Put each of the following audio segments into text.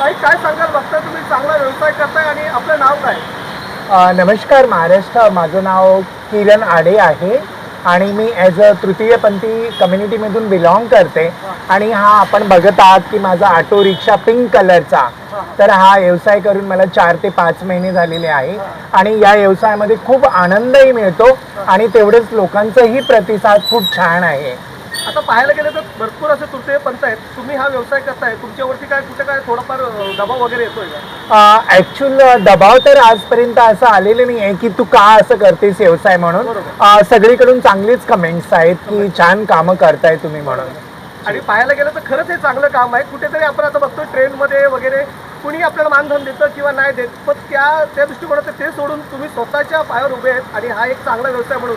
ताई काय सांगाल? बघता तुम्ही चांगला व्यवसाय करताय आणि आपलं नाव काय? नमस्कार महाराष्ट्र. माझं नाव किरण आडे आहे आणि मी ॲज अ तृतीयपंथी कम्युनिटीमधून बिलॉंग करते. आणि हा आपण बघत आहात की माझा ऑटो रिक्षा पिंक कलरचा तर हा व्यवसाय करून मला चार ते पाच महिने झालेले आहे. आणि या व्यवसायामध्ये खूप आनंदही मिळतो आणि तेवढेच लोकांचाही प्रतिसाद खूप छान आहे. आता पाहायला गेलं तर भरपूर असे तृतीय पंथ आहेत. तुम्ही हा व्यवसाय करताय. तुमच्यावरती काय कुठे काय थोडाफार दबाव वगैरे येतोय ॲक्च्युअल दबाव तर आजपर्यंत असं आलेलं नाही आहे की तू का असं करतेस व्यवसाय म्हणून. सगळीकडून चांगलीच कमेंट्स आहेत की छान कामं करताय तुम्ही म्हणून. आणि पाहायला गेलं तर खरंच हे चांगलं काम आहे. कुठेतरी आपण आता बघतो ट्रेनमध्ये वगैरे कुणी आपल्याला मानधन देतं किंवा नाही देत. पण त्या त्या दृष्टिकोनात ते सोडून तुम्ही स्वतःच्या पायावर उभे आहेत आणि हा एक चांगला व्यवसाय म्हणून.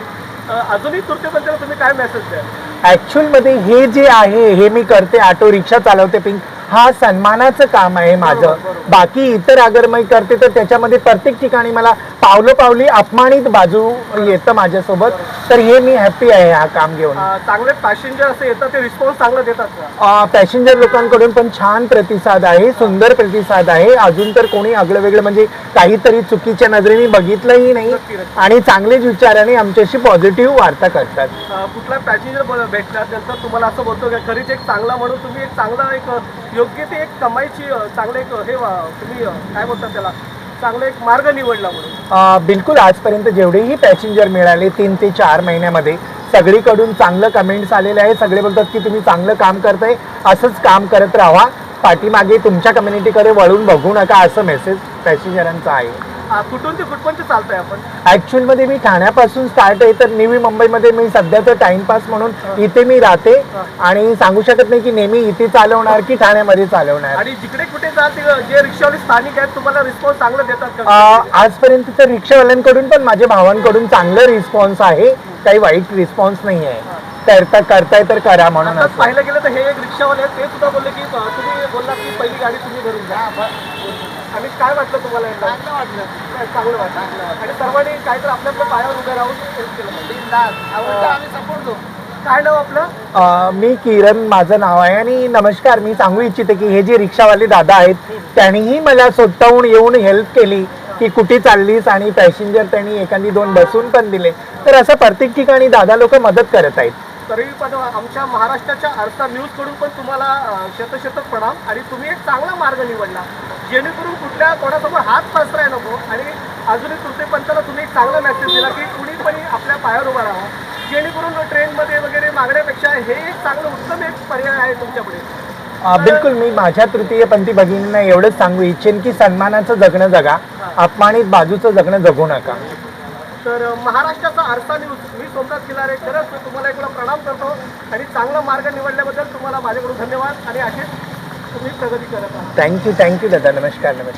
अजूनही तृतीयपंथाला तुम्ही काय मेसेज द्याल? ॲक्च्युअलमध्ये हे जे आहे हे मी करते. ऑटो रिक्षा चालवते पिंक हा सन्मानाचं काम आहे माझं. बाकी इतर अगर मी करते तर त्याच्यामध्ये प्रत्येक ठिकाणी मला पावलं पावली अपमानित बाजू येतं माझ्यासोबत. तर हे मी हॅप्पी आहे हा काम घेऊन. चांगले पॅसेंजर असे येतात ते रिस्पॉन्स चांगला देतात पॅसेंजर लोकांकडून पण छान प्रतिसाद आहे सुंदर प्रतिसाद आहे. अजून तर कोणी आगळं वेगळं म्हणजे काहीतरी चुकीच्या नजरेने बघितलंही नाही. आणि चांगलेच विचाराने आमच्याशी पॉझिटिव्ह वार्ता करतात. कुठला पॅसेंजर भेटल्यानंतर तुम्हाला असं बोलतो की खरीच एक चांगला म्हणून तुम्ही एक चांगला एक योग्य ते एक कमाईची चांगलं एक हे तुम्ही काय बोलतात त्याला? चांगला एक मार्ग निवडला म्हणून. बिलकुल आजपर्यंत जेवढेही पॅसेंजर मिळाले तीन ते चार महिन्यामध्ये सगळीकडून चांगलं कमेंट्स आलेले आहे सगळे बोलतात की तुम्ही चांगलं काम करताय असंच काम करत राहा. पाठीमागे तुमच्या कम्युनिटीकडे वळून बघू नका असं मेसेज पॅसेंजरांचा आहे. कुठून ते कुठपर्यंत चालतंय आपण? ॲक्च्युअलमध्ये मी ठाण्यापासून स्टार्ट आहे तर नेहमी मुंबईमध्ये मी सध्या तर टाइमपास म्हणून इथे मी राहते. आणि सांगू शकत नाही की नेहमी इथे चालवणार की ठाण्यामध्ये चालवणार. आणि जिकडे कुठे जे रिक्षावाले स्थानिक आहेत तुम्हाला रिस्पॉन्स चांगला देतात अ, आजपर्यंत तर रिक्षावाल्यांकडून पण माझ्या भावांकडून चांगलं रिस्पॉन्स आहे. काही वाईट रिस्पॉन्स नाही आहे करता करताय तर करा म्हणून आताच असं. पाहिलं गेलं तर हे एक रिक्षावाले आहेत ते सुद्धा बोलले की अं, बोलला की पहिली गाडी तुम्ही भरून जा आणि काय वाटलं तुम्हाला एकदा? काय चांगलं वाटलं. आणि सर्वांनी काय तर आपल्या आपल्या पायावर उभे राहून केलं पाहिजे. काय नाव आपलं? मी किरण माझं नाव आहे. आणि नमस्कार मी सांगू इच्छिते की हे जे रिक्षावाले दादा आहेत त्यांनीही मला स्वतःहून येऊन हेल्प केली की कुठे चाललीस आणि पॅसेंजर त्यांनी एखादी दोन बसून पण दिले. तर असं प्रत्येक ठिकाणी दादा लोक मदत करत आहेत. तरी पण आमच्या महाराष्ट्राच्या आरसा न्यूजकडून पण तुम्हाला अं, शतशतक प्रणाम. आणि तुम्ही एक चांगला मार्ग निवडला. जेणेकरून कुठल्या कोणासमोर हात पसराय नको. आणि अजूनही तृतीय पंथाला तुम्ही एक चांगला मेसेज दिला की कुणी पण आपल्या पायावर उभा राहा जेणेकरून ट्रेनमध्ये वगैरे मागण्यापेक्षा हे एक चांगलं उत्तम एक पर्याय आहे तुमच्यापुढे. बिलकुल मी माझ्या तृतीयपंथी भगिनींना एवढंच सांगू इच्छेन की सन्मानाचं जगणं जगा. अपमानित बाजूचं जगणं जगू नका. तर महाराष्ट्राचा आरसा न्यूज मी सोमनाथ खिलारे खरंच तुम्हाला एक प्रणाम करतो आणि चांगला मार्ग निवडल्याबद्दल तुम्हाला माझ्याकडून धन्यवाद आणि अशीच तुम्ही प्रगती करत आहात. थँक्यू थँक्यू दादा. नमस्कार नमस्कार.